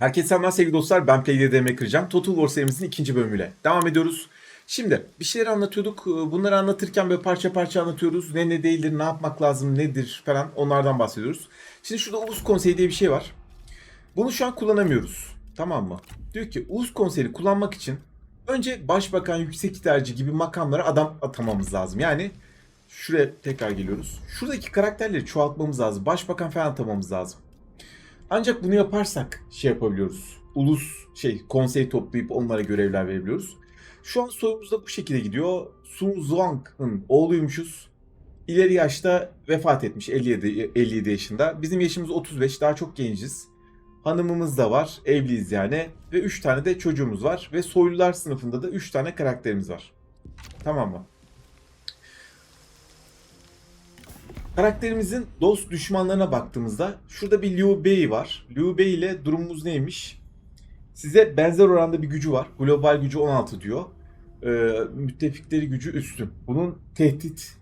Herkese selamlar sevgili dostlar. Ben PlayDDM kıracağım. Total War serimizin ikinci bölümüyle devam ediyoruz. Şimdi bir şeyler anlatıyorduk. Bunları anlatırken böyle parça parça anlatıyoruz. Ne ne değildir, ne yapmak lazım, nedir falan onlardan bahsediyoruz. Şimdi şurada Ulus Konseyi diye bir şey var. Bunu şu an kullanamıyoruz. Tamam mı? Diyor ki Ulus Konseyi'ni kullanmak için önce Başbakan, Yüksek İdareci gibi makamlara adam atamamız lazım. Yani şuraya tekrar geliyoruz. Şuradaki karakterleri çoğaltmamız lazım. Başbakan falan atamamız lazım. Ancak bunu yaparsak şey yapabiliyoruz. Ulus şey konsey toplayıp onlara görevler verebiliyoruz. Şu an soyumuz da bu şekilde gidiyor. Sun Zhuang'ın oğluymuşuz. İleri yaşta vefat etmiş 57, 57 yaşında. Bizim yaşımız 35 daha çok genciz. Hanımımız da var evliyiz yani. Ve 3 tane de çocuğumuz var. Ve soylular sınıfında da 3 tane karakterimiz var. Tamam mı? Karakterimizin dost düşmanlarına baktığımızda şurada bir Liu Bei var. Liu Bei ile durumumuz neymiş? Size benzer oranda bir gücü var. Global gücü 16 diyor. Ee, müttefikleri gücü üstün. Bunun tehdit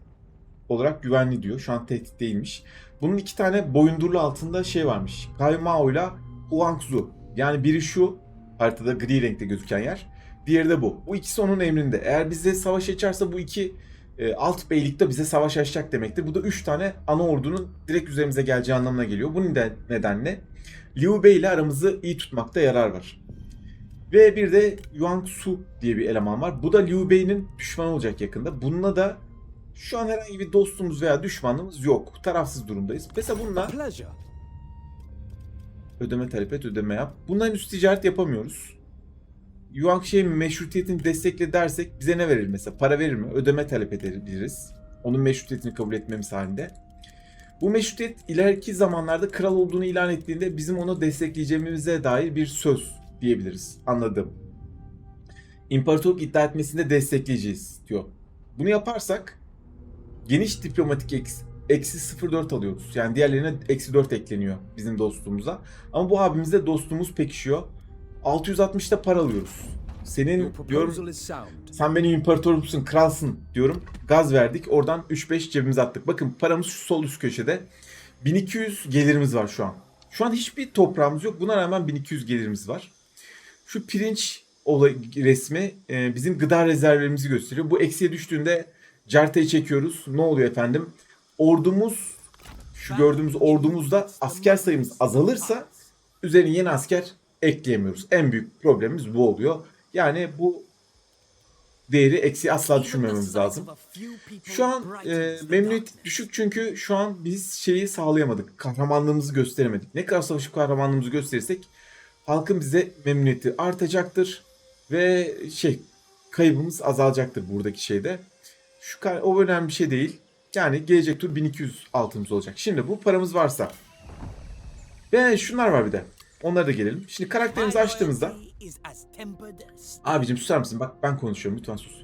olarak güvenli diyor. Şu an tehdit değilmiş. Bunun iki tane boyundurlu altında şey varmış. Kai Mao ile Huang Zu. Yani biri şu haritada gri renkte gözüken yer. Diğeri de bu. Bu ikisi onun emrinde. Eğer bize savaş açarsa bu iki e, alt beylikte bize savaş açacak demektir. Bu da 3 tane ana ordunun direkt üzerimize geleceği anlamına geliyor. Bu neden- nedenle Liu Bei ile aramızı iyi tutmakta yarar var. Ve bir de Yuan Su diye bir eleman var. Bu da Liu Bei'nin düşmanı olacak yakında. Bununla da şu an herhangi bir dostumuz veya düşmanımız yok. Tarafsız durumdayız. Mesela bununla ödeme talep et, ödeme yap. Bununla henüz ticaret yapamıyoruz. Yuan şey meşrutiyetini destekle dersek bize ne verir mesela? Para verir mi? Ödeme talep edebiliriz. Onun meşrutiyetini kabul etmemiz halinde. Bu meşrutiyet ileriki zamanlarda kral olduğunu ilan ettiğinde bizim onu destekleyeceğimize dair bir söz diyebiliriz. Anladım. İmparatorluk iddia etmesinde destekleyeceğiz diyor. Bunu yaparsak geniş diplomatik eks, eksi 0.4 alıyoruz. Yani diğerlerine eksi 4 ekleniyor bizim dostluğumuza. Ama bu abimizle dostluğumuz pekişiyor. 660'da para alıyoruz. Senin diyorum sen benim imparatorumsun, kralsın diyorum. Gaz verdik. Oradan 3-5 cebimize attık. Bakın paramız şu sol üst köşede. 1200 gelirimiz var şu an. Şu an hiçbir toprağımız yok. Buna rağmen 1200 gelirimiz var. Şu pirinç olay resmi e, bizim gıda rezervlerimizi gösteriyor. Bu eksiye düştüğünde cartayı çekiyoruz. Ne oluyor efendim? Ordumuz şu gördüğümüz ordumuzda asker sayımız azalırsa üzerine yeni asker ekleyemiyoruz. En büyük problemimiz bu oluyor. Yani bu değeri eksi asla düşürmememiz lazım. Şu an e, memnuniyet düşük çünkü şu an biz şeyi sağlayamadık. Kahramanlığımızı gösteremedik. Ne kadar savaşıp kahramanlığımızı gösterirsek halkın bize memnuniyeti artacaktır ve şey kaybımız azalacaktır buradaki şeyde. Şu o önemli bir şey değil. Yani gelecek tur 1200 altımız olacak. Şimdi bu paramız varsa ve şunlar var bir de. Onlara da gelelim. Şimdi karakterimizi açtığımızda Abicim susar mısın? Bak ben konuşuyorum lütfen sus.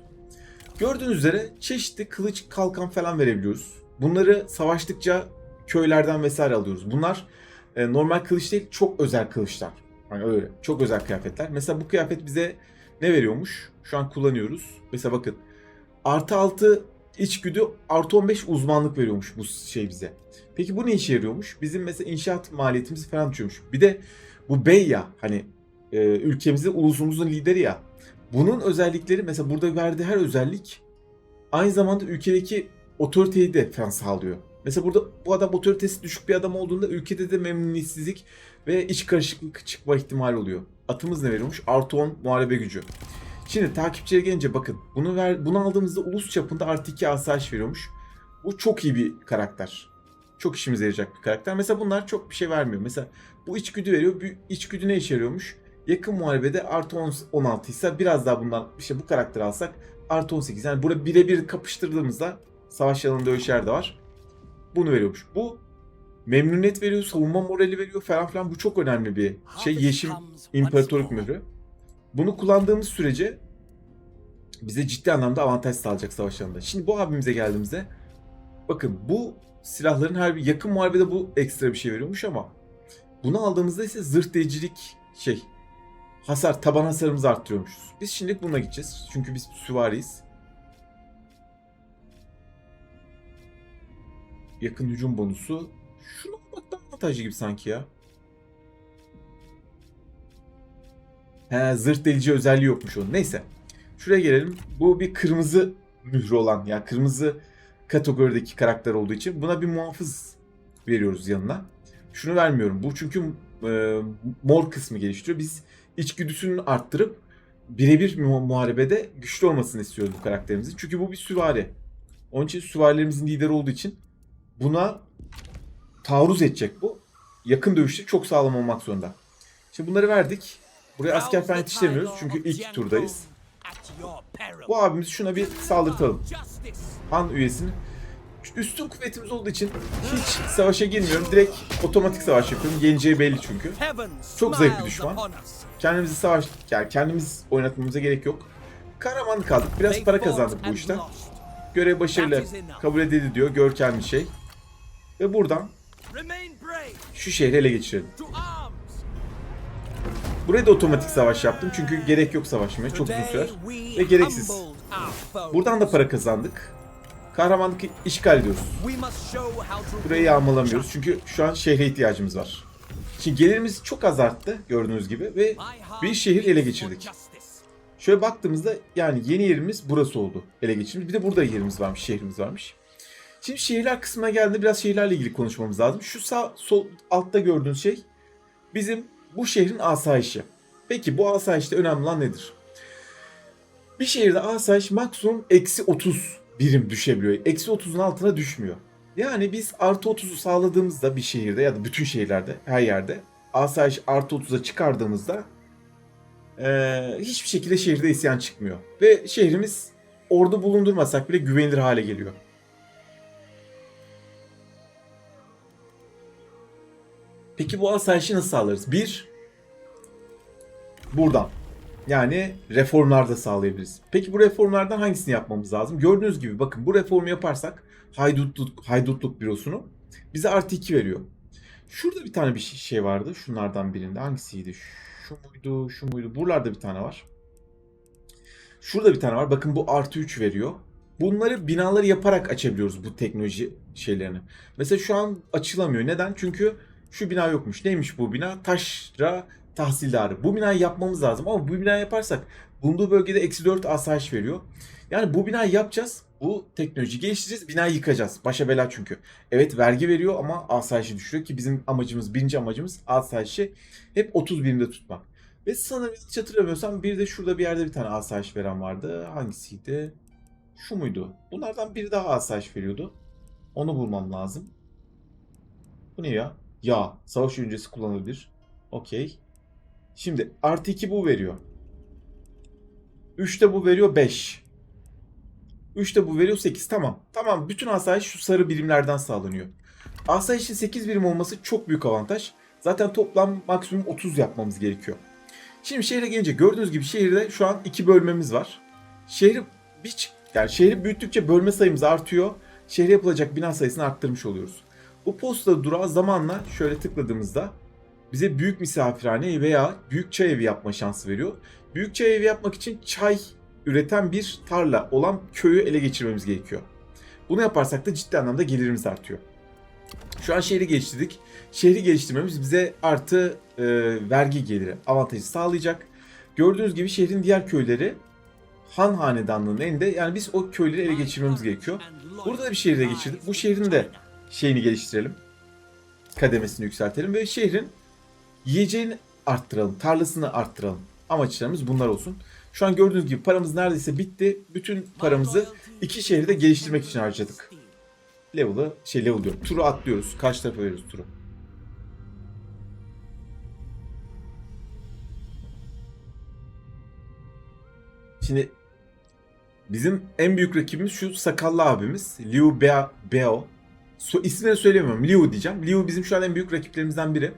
Gördüğünüz üzere çeşitli kılıç, kalkan falan verebiliyoruz. Bunları savaştıkça köylerden vesaire alıyoruz. Bunlar e, normal kılıç değil, çok özel kılıçlar. Hani öyle, çok özel kıyafetler. Mesela bu kıyafet bize ne veriyormuş? Şu an kullanıyoruz. Mesela bakın. Artı 6 içgüdü, artı 15 uzmanlık veriyormuş bu şey bize. Peki bu ne işe yarıyormuş? Bizim mesela inşaat maliyetimizi falan düşüyormuş. Bir de bu bey ya hani e, ülkemizin ulusumuzun lideri ya. Bunun özellikleri mesela burada verdiği her özellik aynı zamanda ülkedeki otoriteyi de falan sağlıyor. Mesela burada bu adam otoritesi düşük bir adam olduğunda ülkede de memnuniyetsizlik ve iç karışıklık çıkma ihtimali oluyor. Atımız ne veriyormuş? Artı 10 muharebe gücü. Şimdi takipçiye gelince bakın bunu ver, bunu aldığımızda ulus çapında artı 2 asayiş veriyormuş. Bu çok iyi bir karakter. Çok işimize yarayacak bir karakter. Mesela bunlar çok bir şey vermiyor. Mesela bu içgüdü veriyor. Bu içgüdü ne işe yarıyormuş? Yakın muharebede artı 10 16 ise biraz daha bundan işte bu karakteri alsak artı 18. Yani burada birebir kapıştırdığımızda savaş alanında şeyler de var. Bunu veriyormuş. Bu memnuniyet veriyor, savunma morali veriyor falan filan. Bu çok önemli bir şey. Yeşim imparatorluk mührü. Bunu kullandığımız sürece bize ciddi anlamda avantaj sağlayacak savaş alanında. Şimdi bu abimize geldiğimizde bakın bu silahların her bir yakın muharebede bu ekstra bir şey veriyormuş ama bunu aldığımızda ise zırh delicilik şey hasar taban hasarımızı arttırıyormuşuz. Biz şimdi bununla gideceğiz. Çünkü biz süvariyiz. Yakın hücum bonusu. Şunu almak daha avantajlı gibi sanki ya. He, zırt delici özelliği yokmuş onun. Neyse. Şuraya gelelim. Bu bir kırmızı mührü olan yani kırmızı kategorideki karakter olduğu için buna bir muhafız veriyoruz yanına. Şunu vermiyorum. Bu çünkü e, mor kısmı geliştiriyor. Biz içgüdüsünü arttırıp birebir mu- muharebede güçlü olmasını istiyoruz bu karakterimizin. Çünkü bu bir süvari. Onun için süvarilerimizin lideri olduğu için buna taarruz edecek bu. Yakın dövüşte çok sağlam olmak zorunda. Şimdi bunları verdik. Buraya asker falan yetiştiremiyoruz çünkü ilk turdayız. Bu abimizi şuna bir saldırtalım. Han üyesini. Üstün kuvvetimiz olduğu için hiç savaşa girmiyorum. Direkt otomatik savaş yapıyorum. Yeneceği belli çünkü. Çok zayıf bir düşman. Kendimizi savaş, yani kendimiz oynatmamıza gerek yok. Kahramanlık aldık. Biraz para kazandık bu işten. Görev başarıyla kabul edildi diyor. Görkemli şey. Ve buradan şu şehri ele geçirelim. Buraya da otomatik savaş yaptım çünkü gerek yok savaşmaya. Çok uzun sürer. Ve gereksiz. Buradan da para kazandık. Kahramanlık işgal ediyoruz. Burayı yağmalamıyoruz çünkü şu an şehre ihtiyacımız var. Şimdi gelirimiz çok az arttı gördüğünüz gibi ve bir şehir ele geçirdik. Şöyle baktığımızda yani yeni yerimiz burası oldu ele geçirmiş. Bir de burada yerimiz varmış, şehrimiz varmış. Şimdi şehirler kısmına geldiğinde biraz şehirlerle ilgili konuşmamız lazım. Şu sağ sol altta gördüğünüz şey bizim bu şehrin asayişi. Peki bu asayişte önemli olan nedir? Bir şehirde asayiş maksimum eksi 30 birim düşebiliyor. Eksi 30'un altına düşmüyor. Yani biz artı 30'u sağladığımızda bir şehirde ya da bütün şehirlerde her yerde asayiş artı 30'a çıkardığımızda eee, hiçbir şekilde şehirde isyan çıkmıyor. Ve şehrimiz ordu bulundurmasak bile güvenilir hale geliyor. Peki bu asayişi nasıl sağlarız? Bir, buradan. Yani reformlar da sağlayabiliriz. Peki bu reformlardan hangisini yapmamız lazım? Gördüğünüz gibi bakın bu reformu yaparsak haydutluk, haydutluk bürosunu bize artı 2 veriyor. Şurada bir tane bir şey vardı. Şunlardan birinde. Hangisiydi? Şu muydu? Şu muydu? Buralarda bir tane var. Şurada bir tane var. Bakın bu artı 3 veriyor. Bunları binaları yaparak açabiliyoruz bu teknoloji şeylerini. Mesela şu an açılamıyor. Neden? Çünkü şu bina yokmuş. Neymiş bu bina? Taşra tahsildarı. Bu binayı yapmamız lazım ama bu binayı yaparsak bulunduğu bölgede eksi 4 asayiş veriyor. Yani bu binayı yapacağız. Bu teknoloji geliştireceğiz. Binayı yıkacağız. Başa bela çünkü. Evet vergi veriyor ama asayişi düşürüyor ki bizim amacımız, birinci amacımız asayişi hep 30 birimde tutmak. Ve sanırım hiç hatırlamıyorsam bir de şurada bir yerde bir tane asayiş veren vardı. Hangisiydi? Şu muydu? Bunlardan biri daha asayiş veriyordu. Onu bulmam lazım. Bu ne ya? Ya. Savaş öncesi kullanılabilir. Okey. Şimdi artı 2 bu veriyor. 3 de bu veriyor 5. 3 de bu veriyor 8. Tamam. Tamam. Bütün asayiş şu sarı birimlerden sağlanıyor. Asayişin 8 birim olması çok büyük avantaj. Zaten toplam maksimum 30 yapmamız gerekiyor. Şimdi şehre gelince gördüğünüz gibi şehirde şu an iki bölmemiz var. Şehri bir yani şehri büyüttükçe bölme sayımız artıyor. Şehre yapılacak bina sayısını arttırmış oluyoruz. Bu posta durağı zamanla şöyle tıkladığımızda bize büyük misafirhane veya büyük çay evi yapma şansı veriyor. Büyük çay evi yapmak için çay üreten bir tarla olan köyü ele geçirmemiz gerekiyor. Bunu yaparsak da ciddi anlamda gelirimiz artıyor. Şu an şehri geliştirdik. Şehri geliştirmemiz bize artı e, vergi geliri avantajı sağlayacak. Gördüğünüz gibi şehrin diğer köyleri Han Hanedanlığı'nın elinde. Yani biz o köyleri ele geçirmemiz gerekiyor. Burada da bir şehirde geçirdik. Bu şehrin de şeyini geliştirelim. Kademesini yükseltelim ve şehrin yiyeceğini arttıralım. Tarlasını arttıralım. Amaçlarımız bunlar olsun. Şu an gördüğünüz gibi paramız neredeyse bitti. Bütün paramızı iki şehirde geliştirmek için harcadık. Level'ı şey level diyorum. Turu atlıyoruz. Kaç tarafa veriyoruz turu? Şimdi bizim en büyük rakibimiz şu sakallı abimiz. Liu Beo. So, ismini söylemiyorum. Liu diyeceğim. Liu bizim şu an en büyük rakiplerimizden biri.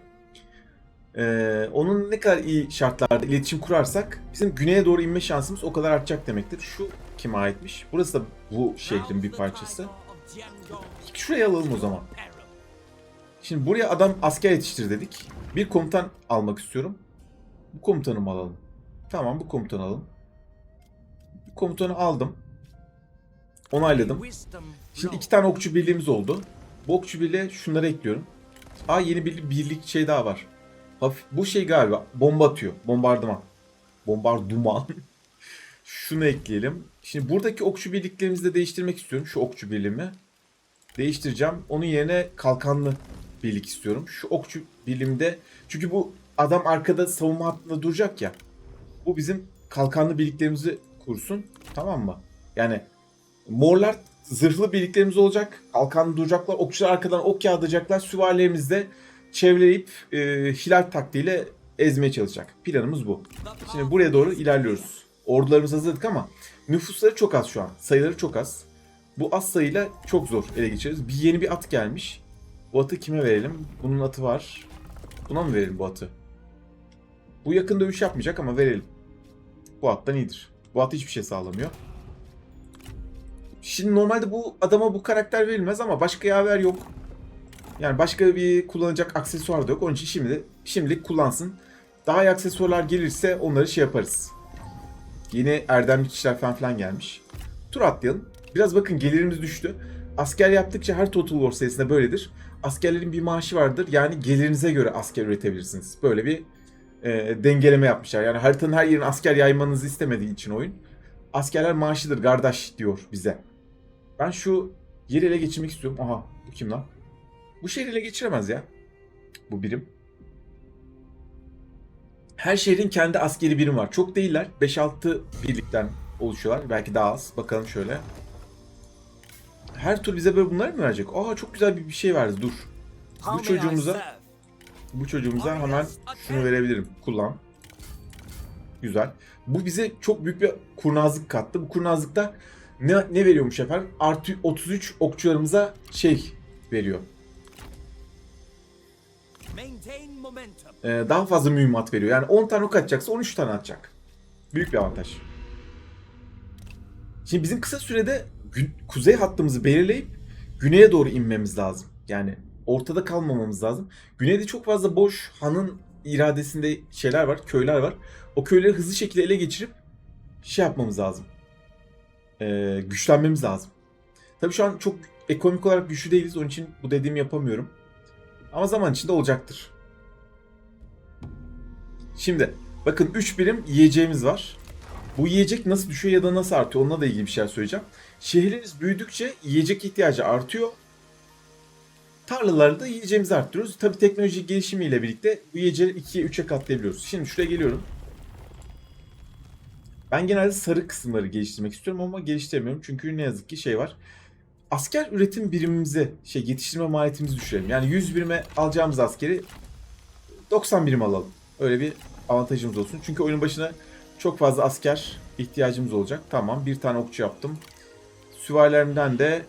Ee, onun ne kadar iyi şartlarda iletişim kurarsak bizim güneye doğru inme şansımız o kadar artacak demektir. Şu kime aitmiş? Burası da bu şehrin bir parçası. Şuraya alalım o zaman. Şimdi buraya adam asker yetiştir dedik. Bir komutan almak istiyorum. Bu komutanı mı alalım? Tamam bu komutanı alalım. Bu komutanı aldım. Onayladım. Şimdi iki tane okçu birliğimiz oldu. Bu okçu birliğe şunları ekliyorum. Aa yeni bir birlik şey daha var. Hafif, bu şey galiba bomba atıyor. Bombardıman. Bombardıman. Şunu ekleyelim. Şimdi buradaki okçu birliklerimizi de değiştirmek istiyorum. Şu okçu birliğimi. Değiştireceğim. Onun yerine kalkanlı birlik istiyorum. Şu okçu birliğimde çünkü bu adam arkada savunma hattında duracak ya. Bu bizim kalkanlı birliklerimizi kursun. Tamam mı? Yani morlar zırhlı birliklerimiz olacak. Kalkanlı duracaklar. Okçular arkadan ok yağdıracaklar. Süvarilerimiz de çevreleyip e, hilal taktiğiyle ezmeye çalışacak. Planımız bu. Şimdi buraya doğru ilerliyoruz. Ordularımızı hazırladık ama nüfusları çok az şu an. Sayıları çok az. Bu az sayıyla çok zor ele geçiririz. Bir yeni bir at gelmiş. Bu atı kime verelim? Bunun atı var. Buna mı verelim bu atı? Bu yakın dövüş yapmayacak ama verelim. Bu attan iyidir. Bu at hiçbir şey sağlamıyor. Şimdi normalde bu adama bu karakter verilmez ama başka yaver yok. Yani başka bir kullanacak aksesuar da yok. Onun için şimdi şimdilik kullansın. Daha iyi aksesuarlar gelirse onları şey yaparız. Yeni erdemli kişiler falan filan gelmiş. Tur atlayalım. Biraz bakın gelirimiz düştü. Asker yaptıkça her Total War sayısında böyledir. Askerlerin bir maaşı vardır. Yani gelirinize göre asker üretebilirsiniz. Böyle bir e, dengeleme yapmışlar. Yani haritanın her yerine asker yaymanızı istemediği için oyun. Askerler maaşıdır kardeş diyor bize. Ben şu yeri ele geçirmek istiyorum. Aha bu kim lan? Bu şehri ele geçiremez ya. Bu birim. Her şehrin kendi askeri birim var. Çok değiller. 5-6 birlikten oluşuyorlar. Belki daha az. Bakalım şöyle. Her tur bize böyle bunları mı verecek? Aa çok güzel bir bir şey verdi. Dur. Bu çocuğumuza bu çocuğumuza hemen şunu verebilirim. Kullan. Güzel. Bu bize çok büyük bir kurnazlık kattı. Bu kurnazlıkta ne, ne veriyormuş efendim? Artı 33 okçularımıza şey veriyor. Ee, daha fazla mühimmat veriyor. Yani 10 tane ok atacaksa 13 tane atacak. Büyük bir avantaj. Şimdi bizim kısa sürede kuzey hattımızı belirleyip güneye doğru inmemiz lazım. Yani ortada kalmamamız lazım. Güneyde çok fazla boş hanın iradesinde şeyler var, köyler var. O köyleri hızlı şekilde ele geçirip şey yapmamız lazım. Ee, güçlenmemiz lazım. Tabii şu an çok ekonomik olarak güçlü değiliz. Onun için bu dediğimi yapamıyorum. Ama zaman içinde olacaktır. Şimdi bakın 3 birim yiyeceğimiz var. Bu yiyecek nasıl düşüyor ya da nasıl artıyor onunla da ilgili bir şey söyleyeceğim. Şehirlerimiz büyüdükçe yiyecek ihtiyacı artıyor. Tarlalarda yiyeceğimizi arttırıyoruz. Tabii teknoloji gelişimiyle birlikte bu yiyeceği 2'ye 3'e katlayabiliyoruz. Şimdi şuraya geliyorum. Ben genelde sarı kısımları geliştirmek istiyorum ama geliştiremiyorum. Çünkü ne yazık ki şey var. Asker üretim birimimizi, şey yetiştirme maliyetimizi düşürelim. Yani 100 birime alacağımız askeri 90 birim alalım. Öyle bir avantajımız olsun. Çünkü oyunun başına çok fazla asker ihtiyacımız olacak. Tamam bir tane okçu yaptım. Süvarilerimden de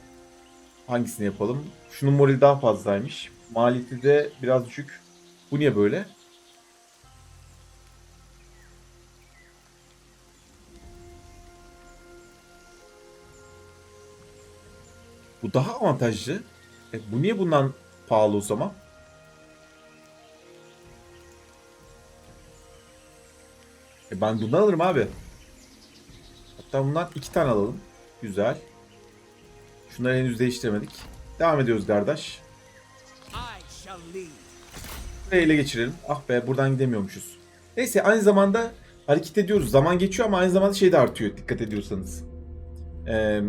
hangisini yapalım? Şunun morali daha fazlaymış. Maliyeti de biraz düşük. Bu niye böyle? Bu daha avantajlı. E, bu niye bundan pahalı o zaman? E ben bundan alırım abi. Hatta bundan iki tane alalım. Güzel. Şunları henüz değiştiremedik. Devam ediyoruz kardeş. Burayı ele geçirelim. Ah be buradan gidemiyormuşuz. Neyse aynı zamanda hareket ediyoruz. Zaman geçiyor ama aynı zamanda şey de artıyor dikkat ediyorsanız. Ee,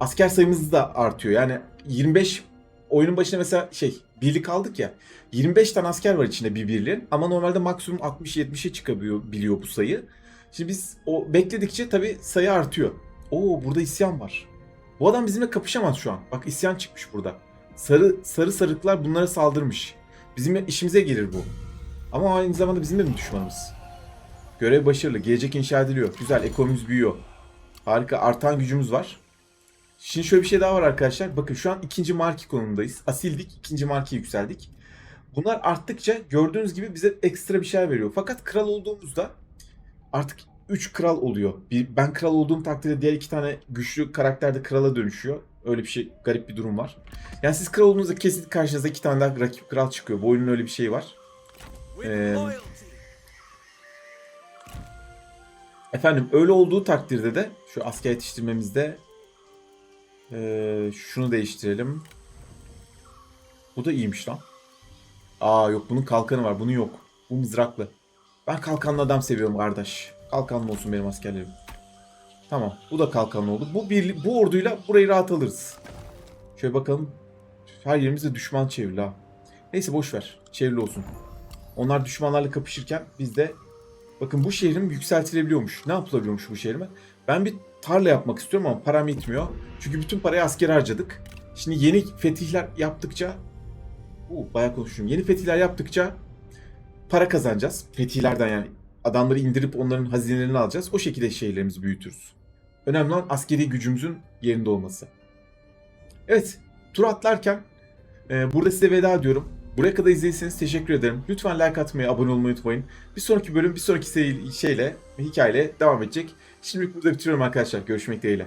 asker sayımız da artıyor. Yani 25 oyunun başına mesela şey birlik aldık ya. 25 tane asker var içinde bir birliğin ama normalde maksimum 60-70'e çıkabiliyor biliyor bu sayı. Şimdi biz o bekledikçe tabii sayı artıyor. Oo burada isyan var. Bu adam bizimle kapışamaz şu an. Bak isyan çıkmış burada. Sarı sarı sarıklar bunlara saldırmış. Bizim işimize gelir bu. Ama aynı zamanda bizim de mi düşmanımız? Görev başarılı. Gelecek inşa ediliyor. Güzel. Ekonomimiz büyüyor. Harika. Artan gücümüz var. Şimdi şöyle bir şey daha var arkadaşlar. Bakın şu an ikinci marki konumundayız. Asildik. ikinci marki yükseldik. Bunlar arttıkça gördüğünüz gibi bize ekstra bir şeyler veriyor. Fakat kral olduğumuzda artık 3 kral oluyor. Bir, ben kral olduğum takdirde diğer iki tane güçlü karakter de krala dönüşüyor. Öyle bir şey garip bir durum var. Yani siz kral olduğunuzda kesin karşınıza iki tane daha rakip kral çıkıyor. Bu oyunun öyle bir şeyi var. Loyalty. Efendim öyle olduğu takdirde de şu asker yetiştirmemizde eee, şunu değiştirelim. Bu da iyiymiş lan. Aa yok bunun kalkanı var. Bunun yok. Bu mızraklı. Ben kalkanlı adam seviyorum kardeş. Kalkanlı olsun benim askerlerim. Tamam. Bu da kalkanlı oldu. Bu bir, bu orduyla burayı rahat alırız. Şöyle bakalım. Her yerimizde düşman çevrili ha. Neyse boş ver. Çevrili olsun. Onlar düşmanlarla kapışırken biz de bakın bu şehrim yükseltilebiliyormuş. Ne yapılabiliyormuş bu şehrime? Ben bir tarla yapmak istiyorum ama param yetmiyor. Çünkü bütün parayı asker harcadık. Şimdi yeni fetihler yaptıkça Uu, bayağı konuşuyorum. Yeni fetihler yaptıkça para kazanacağız. Fetihlerden yani adamları indirip onların hazinelerini alacağız. O şekilde şehirlerimizi büyütürüz. Önemli olan askeri gücümüzün yerinde olması. Evet, tur atlarken e, burada size veda diyorum. Buraya kadar izlediyseniz teşekkür ederim. Lütfen like atmayı, abone olmayı unutmayın. Bir sonraki bölüm, bir sonraki şeyle, hikayeyle devam edecek. Şimdilik burada bitiriyorum arkadaşlar. Görüşmek dileğiyle.